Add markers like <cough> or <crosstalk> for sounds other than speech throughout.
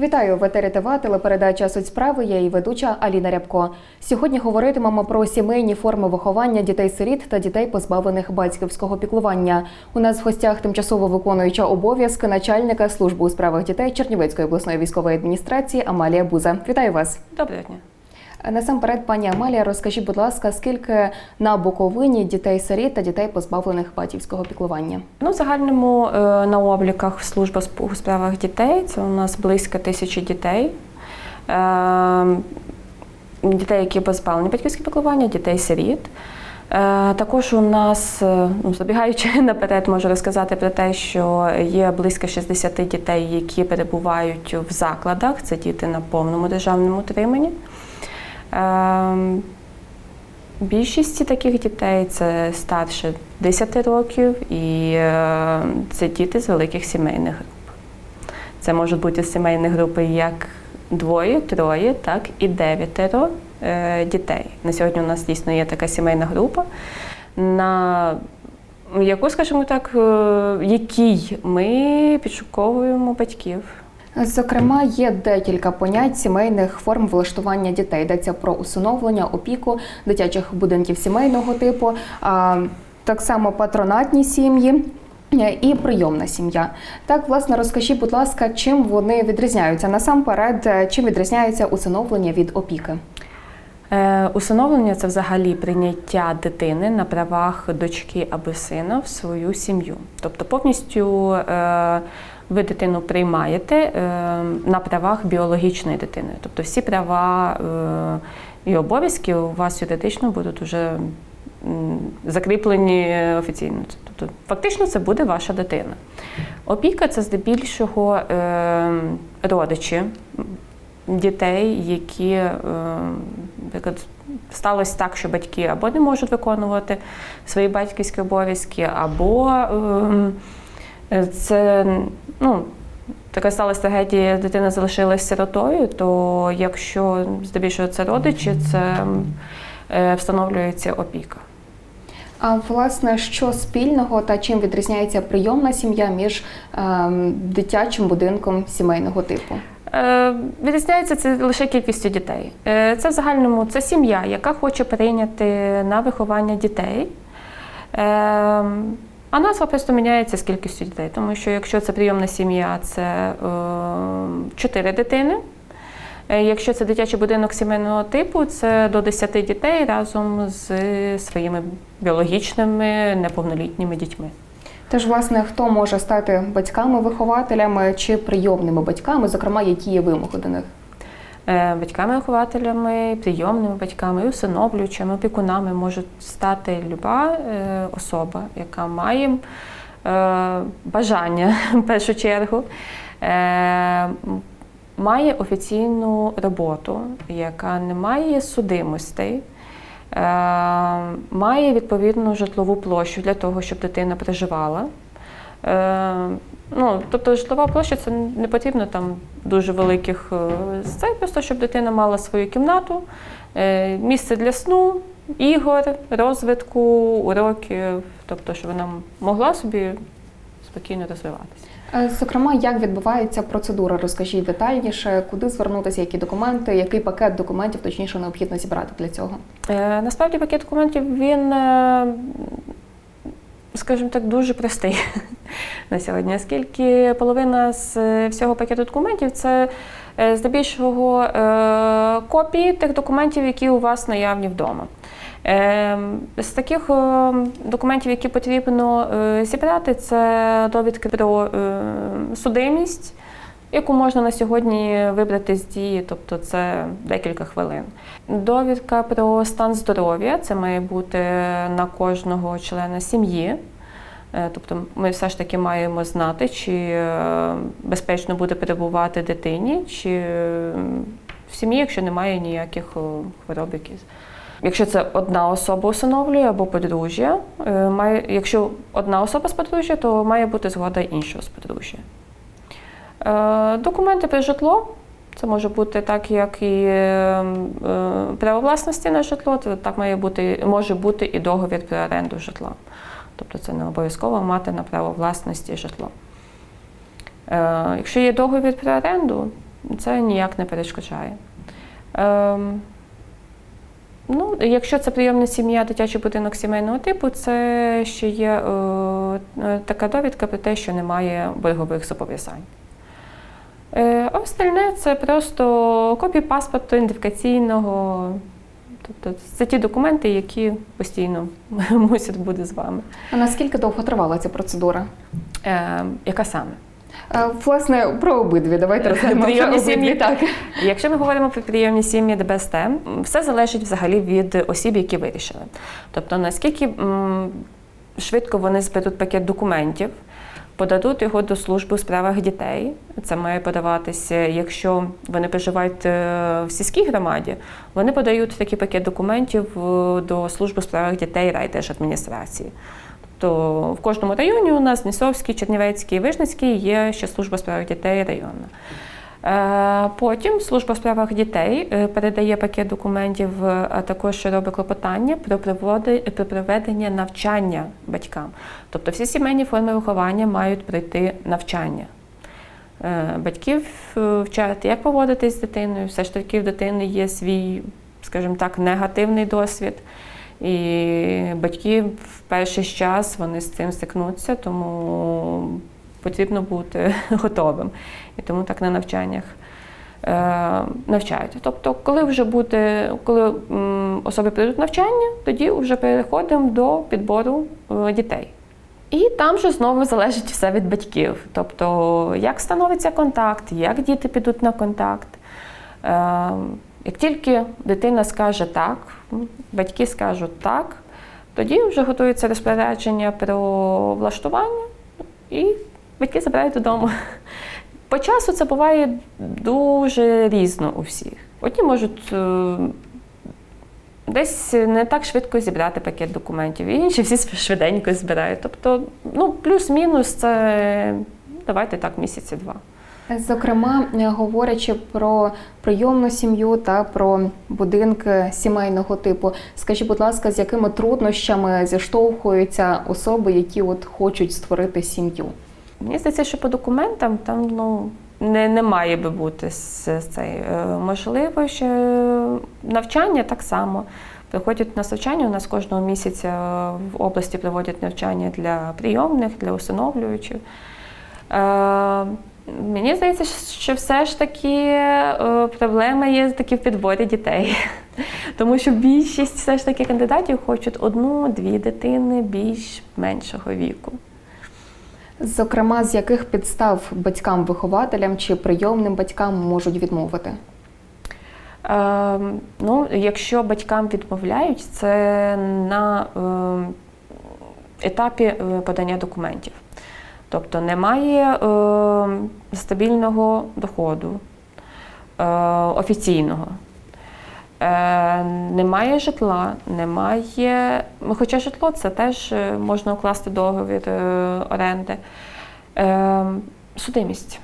Вітаю в етері ТВ, телепередача Суть справи. Я її ведуча Аліна Рябко. Сьогодні говоритимемо про сімейні форми виховання дітей-сиріт та дітей, позбавлених батьківського піклування. У нас в гостях тимчасово виконуюча обов'язки начальника служби у справах дітей Чернівецької обласної військової адміністрації Амалія Буза. Вітаю вас. Доброго дня. Насамперед, пані Амалія, розкажіть, будь ласка, скільки на Буковині дітей-сиріт та дітей, позбавлених батьківського піклування? Ну, в загальному е, на обліках служба у справах дітей це у нас близько тисячі дітей. Е, Дітей, які позбавлені батьківського піклування, дітей-сиріт. Е, Також у нас, е, ну, забігаючи <laughs> наперед, можу розказати про те, що є близько 60 дітей, які перебувають в закладах. Це діти на повному державному утриманні. Е, Більшість таких дітей це старше 10 років, і е, це діти з великих сімейних груп. Це можуть бути сімейні групи як двоє, троє, так і дев'ятеро е, дітей. На сьогодні у нас дійсно є така сімейна група, на яку, скажімо так, е, якій ми підшуковуємо батьків. Зокрема, є декілька понять сімейних форм влаштування дітей. Йдеться про усиновлення, опіку дитячих будинків сімейного типу, так само патронатні сім'ї. е, І прийомна сім'я. Так, власне, розкажіть, будь ласка, чим вони відрізняються? Насамперед, е, чим відрізняється усиновлення від опіки? Е, Усиновлення це взагалі прийняття дитини на правах дочки або сина в свою сім'ю. Тобто повністю е, ви дитину приймаєте е, на правах біологічної дитини. Тобто всі права е, і обов'язки у вас юридично будуть вже закріплені офіційно. Тобто, фактично, це буде ваша дитина. Опіка це здебільшого е, родичі дітей, які наприклад, сталося так, що батьки або не можуть виконувати свої батьківські обов'язки, або е, це ну, така сталася трагедія, дитина залишилась сиротою, то якщо здебільшого це родичі, це е, встановлюється опіка. А власне, що спільного та чим відрізняється прийомна сім'я між ем, дитячим будинком сімейного типу? Е, Відрізняється це лише кількістю дітей. Е, Це в загальному це сім'я, яка хоче прийняти на виховання дітей. Е, А назва просто міняється з кількістю дітей, тому що якщо це прийомна сім'я, це 4 дитини. Е, Якщо це дитячий будинок сімейного типу, це до 10 дітей разом з своїми біологічними неповнолітніми дітьми. Тож, власне, хто може стати батьками-вихователями чи прийомними батьками, зокрема, які є вимоги до них? Е, Батьками-вихователями, прийомними батьками, усиновлюючими, опікунами можуть стати люба е, особа, яка має е, бажання <laughs> в першу чергу, має офіційну роботу, яка не має судимостей. Має відповідну житлову площу для того, щоб дитина проживала. Ну, тобто житлова площа це не потрібно там дуже великих е, це просто щоб дитина мала свою кімнату, е, місце для сну, ігор, розвитку, уроків, тобто, щоб вона могла собі спокійно розвиватися. Е, Зокрема, як відбувається процедура? Розкажіть детальніше, куди звернутися, які документи, який пакет документів точніше необхідно зібрати для цього? Е, Насправді пакет документів він, скажімо так, дуже простий на сьогодні, оскільки половина з е, всього пакету документів це е, здебільшого е, копії тих документів, які у вас наявні вдома. З таких документів, які потрібно зібрати, це довідки про судимість, яку можна на сьогодні вибрати з дії, тобто це декілька хвилин. Довідка про стан здоров'я це має бути на кожного члена сім'ї. Е, Тобто ми все ж таки маємо знати, чи е, безпечно буде перебувати дитині, чи е, в сім'ї, якщо немає ніяких хвороб якісь. Якщо це одна особа усиновлює або подружжя, має, якщо одна особа з подружжя, то має бути згода іншого з подружжя. Документи про житло. Це може бути так, як і право власності на житло, так має бути, може бути і договір про оренду житла. Тобто це не обов'язково мати на право власності житло. Е, Якщо є договір про оренду, це ніяк не перешкоджає. Ем, ну, якщо це прийомна сім'я, дитячий будинок сімейного типу, це ще є е, е, така довідка про те, що немає боргових зобов'язань. Е, остальне це просто копія паспорту ідентифікаційного. Тобто це ті документи, які постійно <laughs> мусять бути з вами. А наскільки довго тривала ця процедура? Е, яка саме? Е, Власне, про обидві. Давайте розглянемо про Прийомні обидві. сім'ї. Так. Якщо ми говоримо про прийомні сім'ї ДБСТ, все залежить взагалі від осіб, які вирішили. Тобто, наскільки швидко вони зберуть пакет документів, подадуть його до служби у справах дітей. Це має подаватися, якщо вони проживають е, в сільській громаді, вони подають такий пакет документів е, до служби у справах дітей райдержадміністрації. Тобто в кожному районі у нас Нісовський, Чернівецький, Вижницький є ще служба у справах дітей районна. Е, Потім служба у справах дітей е, передає пакет документів, е, а також робить клопотання про проведення навчання батькам. Тобто всі сімейні форми виховання мають пройти навчання. Батьків вчать, як поводитись з дитиною. Все ж таки в дитини є свій, скажімо так, негативний досвід. І батьки в перший час вони з цим стикнуться, тому потрібно бути <laughs> готовим. І тому так на навчаннях е, навчають. Тобто, коли вже буде, коли особи прийдуть навчання, тоді вже переходимо до підбору е, дітей. І там же знову залежить все від батьків. Тобто, як становиться контакт, як діти підуть на контакт. Е, як тільки дитина скаже так, батьки скажуть так, тоді вже готується розпорядження про влаштування, і батьки забирають додому. По часу це буває дуже різно у всіх. Одні можуть е, десь не так швидко зібрати пакет документів, інші всі швиденько збирають. Тобто, ну, плюс-мінус це давайте так, місяці два. Зокрема, е, говорячи про прийомну сім'ю та про будинки сімейного типу, скажіть, будь ласка, з якими труднощами зіштовхуються особи, які от хочуть створити сім'ю? Мені здається, що по документам там ну, не, не має би бути з, з цей. е, Можливо, що навчання так само. Приходять на навчання. У нас кожного місяця в області проводять навчання для прийомних, для усиновлюючих. Е, мені здається, що все ж таки е, проблема є таки в підборі дітей. <laughs> Тому що більшість все ж таки кандидатів хочуть одну-дві дитини більш меншого віку. Зокрема, з яких підстав батькам-вихователям чи прийомним батькам можуть відмовити? Е, ну, якщо батькам відмовляють, це на е, етапі е, подання документів. Тобто немає е, стабільного доходу е, офіційного. Е, немає житла, немає. ну, Хоча житло це теж е, можна укласти договір е, оренди. Е, судимість.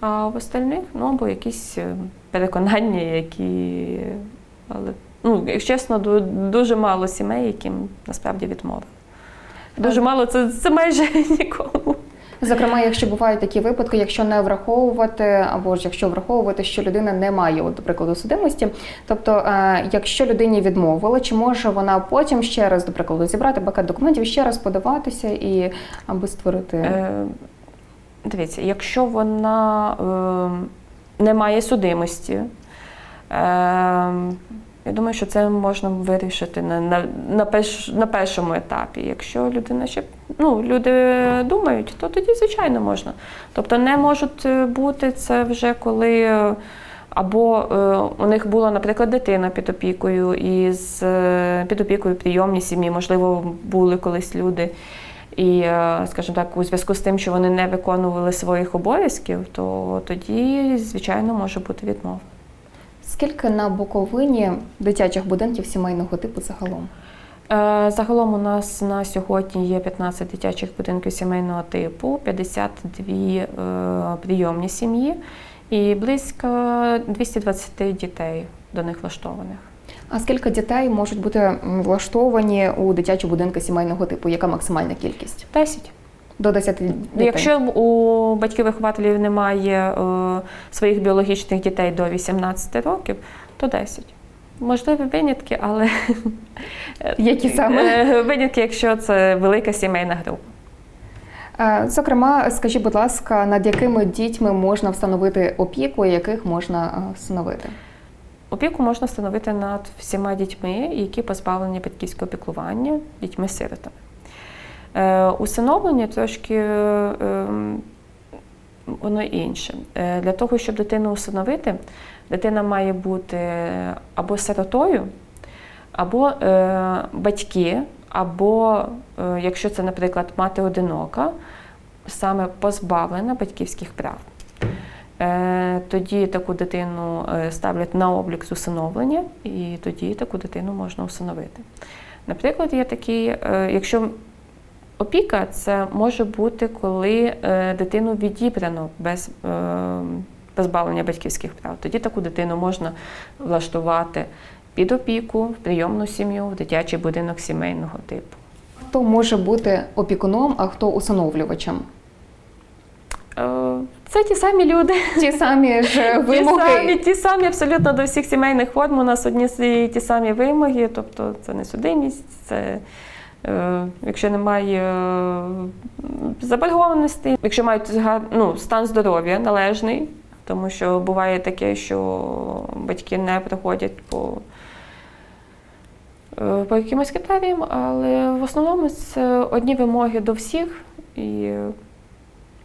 А в остальних, ну, або якісь е, переконання, які. Але, ну, якщо чесно, дуже мало сімей, яким насправді відмовили. Дуже мало, це, це майже <laughs> нікому. Зокрема, якщо бувають такі випадки, якщо не враховувати, або ж якщо враховувати, що людина не має, от, до прикладу, судимості, тобто, е, якщо людині відмовили, чи може вона потім ще раз, до прикладу, зібрати пакет документів, ще раз подаватися і аби створити Е, дивіться, якщо вона е, не має судимості, е, я думаю, що це можна вирішити на, на, на, перш, на першому етапі. Якщо людина ще ну, люди думають, то тоді, звичайно, можна. Тобто не можуть е, бути це вже коли. е, Або е, у них була, наприклад, дитина під опікою, і з під опікою прийомні сім'ї, можливо, були колись люди. І, скажімо так, у зв'язку з тим, що вони не виконували своїх обов'язків, то тоді, звичайно, може бути відмова. скільки на Буковині дитячих будинків сімейного типу загалом? Е, Загалом у нас на сьогодні є 15 дитячих будинків сімейного типу, 52 е, прийомні сім'ї і близько 220 дітей до них влаштованих. А скільки дітей можуть бути влаштовані у дитячі будинки сімейного типу? Яка максимальна кількість? 10. До 10 дітей. Якщо у батьків-вихователів немає е, своїх біологічних дітей до 18 років, то 10. Можливі винятки, але <laughs> Які саме? Е, винятки, якщо це велика сімейна група. Е, Зокрема, скажіть, будь ласка, над якими дітьми можна встановити опіку, і яких можна е, встановити? Опіку можна встановити над всіма дітьми, які позбавлені батьківського піклування, дітьми-сиротами. Усиновлення трошки ем, воно інше. Для того, щоб дитину усиновити, дитина має бути або сиротою, або е, батьки, або, е, якщо це, наприклад, мати одинока, саме позбавлена батьківських прав. Е, Тоді таку дитину е, ставлять на облік з усиновлення, і тоді таку дитину можна усиновити. Наприклад, є такий, е, якщо опіка, це може бути, коли е, дитину відібрано без е, позбавлення батьківських прав. Тоді таку дитину можна влаштувати під опіку, в прийомну сім'ю, в дитячий будинок сімейного типу. Хто може бути опікуном, а хто усиновлювачем? Е, Це ті самі люди. Ті самі ж Ті самі, вимоги. ті самі абсолютно до всіх сімейних форм. У нас одні і ті самі вимоги, тобто це не судимість, це е, якщо немає е, заборгованості, якщо мають ну, стан здоров'я належний, тому що буває таке, що батьки не приходять по. е, По якимось критеріям, але в основному це одні вимоги до всіх, і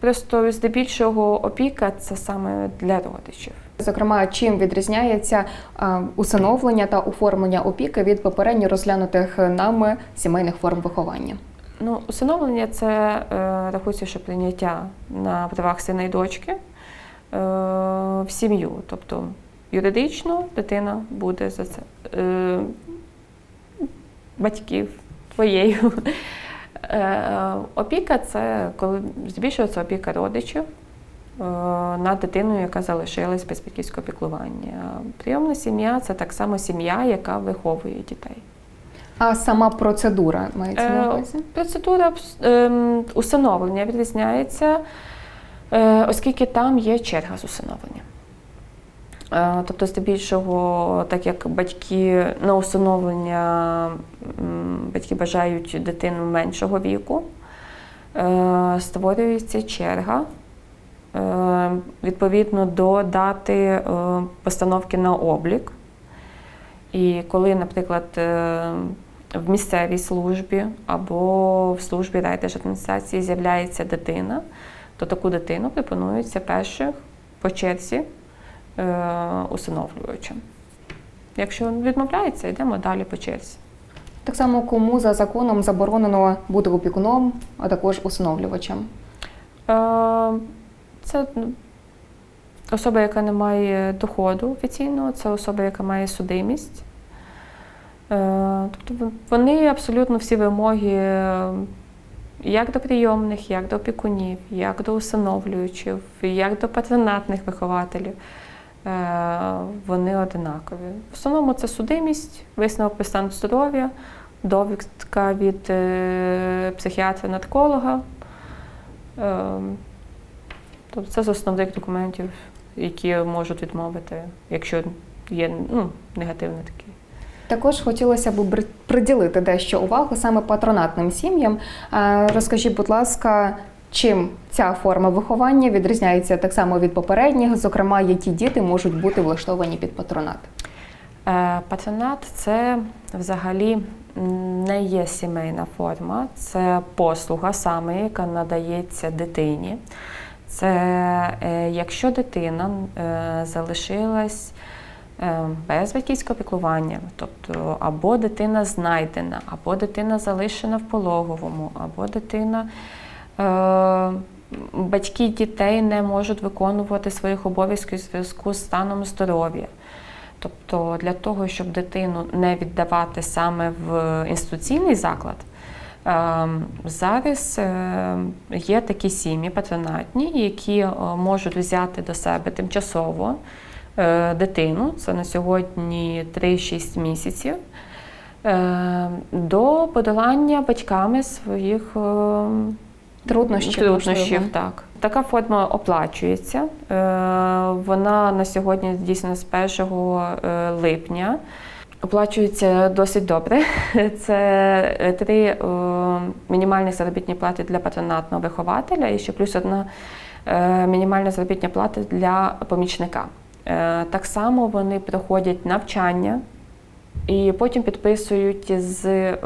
просто здебільшого опіка це саме для родичів. Зокрема, чим відрізняється е, усиновлення та оформлення опіки від попередньо розглянутих нами сімейних форм виховання? Ну, усиновлення це е, рахується, що прийняття на правах сина і дочки в сім'ю. Тобто юридично дитина буде за це е, батьків твоєю. <laughs> Е, опіка це коли це опіка родичів е, над дитиною, яка залишилась без батьківського піклування. Прийомна сім'я це так само сім'я, яка виховує дітей. А сама процедура мається на Е, увазі? Процедура ем, усиновлення відрізняється, е, оскільки там є черга з усиновлення. Е, Тобто, здебільшого, так як батьки на усиновлення батьки бажають дитину меншого віку, е, створюється черга е, відповідно до дати е, постановки на облік. І коли, наприклад, е, в місцевій службі або в службі райдержадміністрації з'являється дитина, то таку дитину пропонується перших по черзі е, усиновлювачем. Якщо відмовляється, йдемо далі по черзі. Так само, кому за законом заборонено бути опікуном, а також усиновлювачем. Е, Це ну, особа, яка не має доходу офіційного, це особа, яка має судимість. Е, Тобто вони абсолютно всі вимоги як до прийомних, як до опікунів, як до усиновлюючих, як до патронатних вихователів. е, Вони одинакові. В основному це судимість, висновок про стан здоров'я, довідка від е, психіатра-нарколога. Ем, Тобто це з основних документів, які можуть відмовити, якщо є ну, негативний такий. Також хотілося б приділити дещо увагу саме патронатним сім'ям. Розкажіть, будь ласка, чим ця форма виховання відрізняється так само від попередніх, зокрема, які діти можуть бути влаштовані під патронат? Е, Патронат це взагалі не є сімейна форма, це послуга саме, яка надається дитині. Це е, якщо дитина е, залишилась без батьківського піклування, тобто або дитина знайдена, або дитина залишена в пологовому, або дитина. Е, Батьки дітей не можуть виконувати своїх обов'язків у зв'язку з станом здоров'я. Тобто для того, щоб дитину не віддавати саме в інституційний заклад, ем, зараз е, є такі сім'ї патронатні, які е, можуть взяти до себе тимчасово е, дитину, це на сьогодні 3-6 місяців, е, до подолання батьками своїх е, Труднощів, труднощів. Так. Така форма оплачується. Е, Вона на сьогодні дійсно з 1 е, липня. Оплачується досить добре. <laughs> Це е, три е, мінімальні заробітні плати для патронатного вихователя і ще плюс одна е, мінімальна заробітня плата для помічника. Е, Так само вони проходять навчання і потім підписують з е,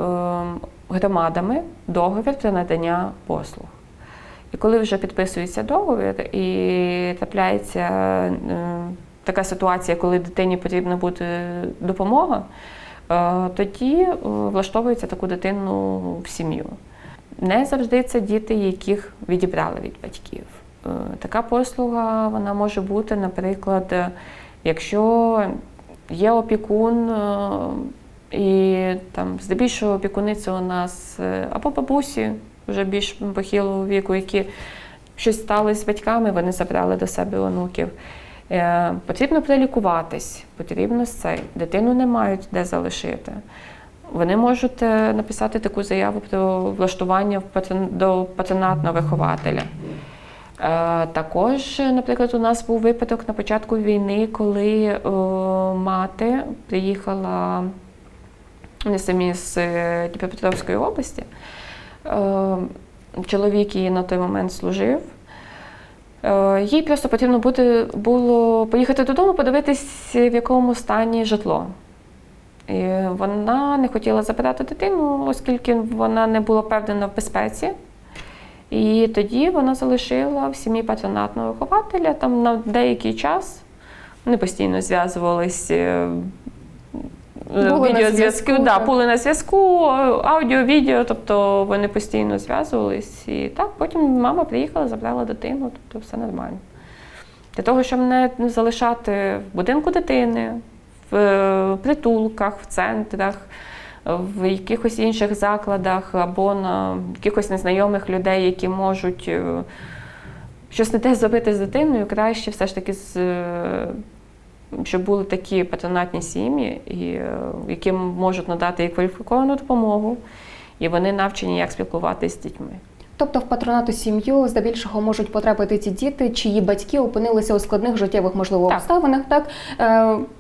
громадами договір про надання послуг. І коли вже підписується договір і трапляється е, така ситуація, коли дитині потрібна буде допомога, тоді влаштовується таку дитину в сім'ю. Не завжди це діти, яких відібрали від батьків. Е, Така послуга вона може бути, наприклад, е, якщо є опікун, е, і там здебільшого опікуниці у нас або бабусі вже більш похилого віку, які щось сталося з батьками, вони забрали до себе онуків. Потрібно прилікуватись, потрібно це. Дитину не мають де залишити. Вони можуть написати таку заяву про влаштування до патронатного вихователя. Е, Також, наприклад, у нас був випадок на початку війни, коли е, мати приїхала вони самі з е, Дніпропетровської області. Чоловік її на той момент служив. Їй просто потрібно буде, було поїхати додому, подивитись, в якому стані житло. І вона не хотіла забирати дитину, оскільки вона не була впевнена в безпеці. І тоді вона залишила в сім'ї патронатного вихователя там на деякий час. Вони постійно зв'язувалися. е, зв'язку, да, були на зв'язку, аудіо, відео, тобто вони постійно зв'язувались. І так, потім мама приїхала, забрала дитину, тобто все нормально. Для того, щоб не залишати в будинку дитини, в е, притулках, в центрах, в якихось інших закладах або на якихось незнайомих людей, які можуть е, щось не те зробити з дитиною, краще все ж таки з. е, Щоб були такі патронатні сім'ї, е, можуть надати і кваліфіковану допомогу, і вони навчені, як спілкуватися з дітьми. Тобто в патронату сім'ю здебільшого можуть потрапити ті діти, чиї батьки опинилися у складних життєвих можливо Так. обставинах, так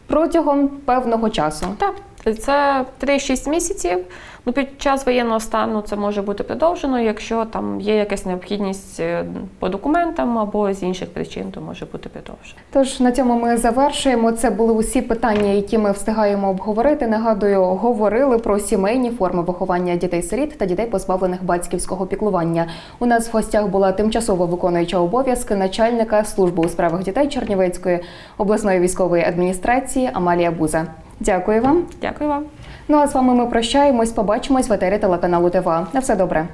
протягом певного часу. Так, це 3-6 місяців. Ну, під час воєнного стану це може бути продовжено, якщо там є якась необхідність е, по документам або з інших причин, то може бути продовжено. Тож на цьому ми завершуємо. Це були усі питання, які ми встигаємо обговорити. Нагадую, говорили про сімейні форми виховання дітей-сиріт та дітей, позбавлених батьківського піклування. У нас в гостях була тимчасово виконуюча обов'язки начальника служби у справах дітей Чернівецької обласної військової адміністрації Амалія Буза. Дякую вам. Дякую вам. Ну а з вами ми прощаємось. Побачимось в етері телеканалу ТВА. На все добре.